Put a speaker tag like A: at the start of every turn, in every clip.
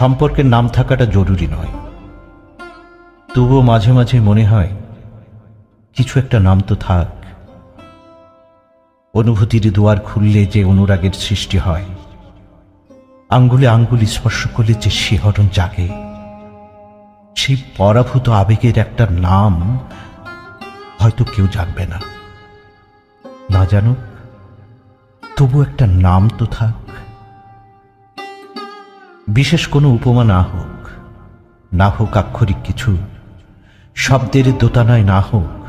A: সম্পর্কের নাম থাকাটা জরুরি নয়। তবুও মাঝে মাঝে মনে হয়, কিছু একটা নাম তো থাক। অনুভূতির দুয়ার খুললে যে অনুরাগের সৃষ্টি হয়, আঙ্গুলে আঙ্গুল স্পর্শ করলে যে শিহরণ জাগে, সেই পরাভূত আবেগের একটা নাম হয়তো কেউ জানবে না। না জানুক, তবু একটা নাম তো থাক। বিশেষ কোনো উপমা না হোক না হোক আক্ষরিক কিছু, শব্দের দোতানায় না হোক,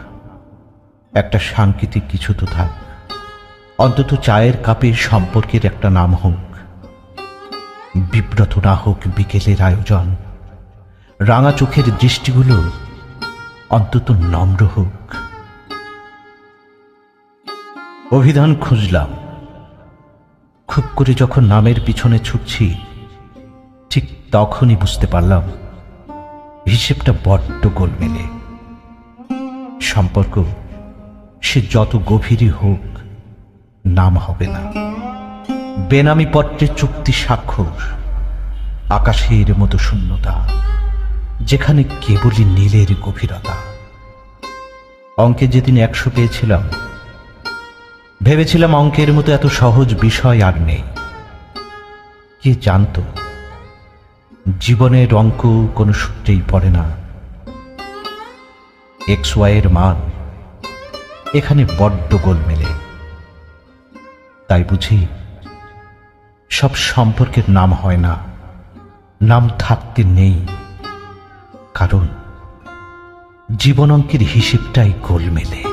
A: একটা সাংকেতিক কিছু তো থাক। অন্তত চায়ের কাপে সম্পর্কের একটা নাম হোক। বিব্রত না হোক বিকেলের আয়োজন। রাঙা চোখের দৃষ্টিগুলো অন্তত নম্র হোক। অভিধান খুঁজলাম। খুব করে যখন নামের পিছনে ছুটছি, ঠিক তখনই বুঝতে পারলাম, হিসেবটা বড্ড গোলমেলে। সম্পর্ক সে যত গভীরই হোক, নাম হবে না। বেনামি পত্রে চুক্তি স্বাক্ষর, আকাশের মতো শূন্যতা, যেখানে কেবলই নীলের গভীরতা। অঙ্কে যেদিন একশো পেয়েছিলাম ভেবেছিলাম অঙ্কের মতো এত সহজ বিষয় আর নেই। কে জানতো? জীবনের অঙ্ক কোনো সূত্রেই পড়ে না। এক্স ওয়াইয়ের মান এখানে বড্ড গোল মেলে তাই বুঝি সব সম্পর্কের নাম হয় না, নাম থাকতে নেই। কারণ জীবন অঙ্কের হিসেবটাই গোল মেলে